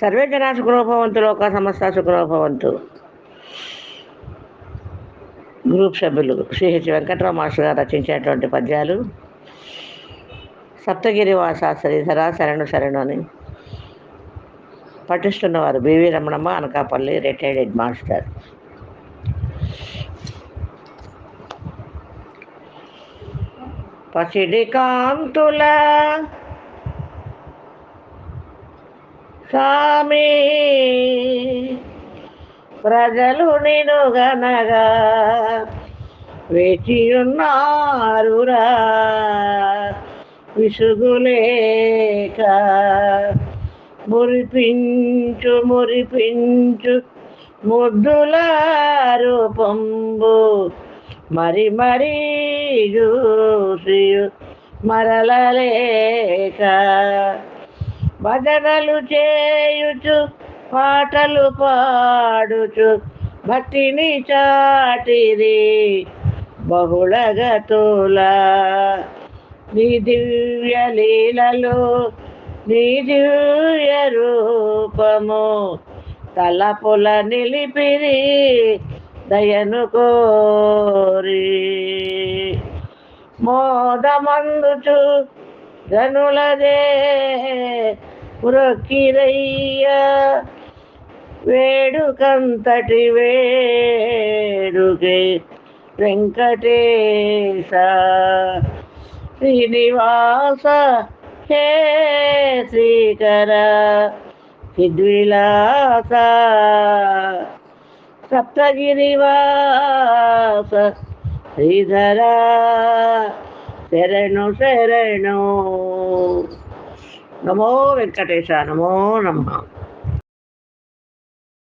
Survey జనా సుఖనోభవంతు లోక సమస్త సుఖనోభవంతు గ్రూప్ సభ్యులు శ్రీహెచ్ వెంకట్రావు మాస్టర్ గారు రచించినటువంటి పద్యాలు. సప్తగిరి వాస శ్రీధర శరణు శరణు అని పఠిస్తున్నవారు BV Ramanamma Anakapalli retired head master. పసిడి కాంతుల స్వామి ప్రజలు నిను గనగా వేచియున్నారురా. విసుగులేక మురిపించు మురిపించు ముద్దుల రూపంబు మరి మరీ చూసి మరలలేక భజనలు చేయుచు పాటలు పాడుచు భక్తిని చాటిది బహుళగతుల. నీ దివ్య లీలలు నీ దివ్య రూపము తలపుల నిలిపిరి దయను కోరి. మోదమందుచు గనులదే పురకిరయ్య వేడుకంతటి వేడుకే వెంకటేశ. శ్రీనివాస హే శ్రీకర సిద్విలాస సప్తగిరివాస శ్రీధర శరణు శరణు. నమో వెంకటేశ నమో నమ.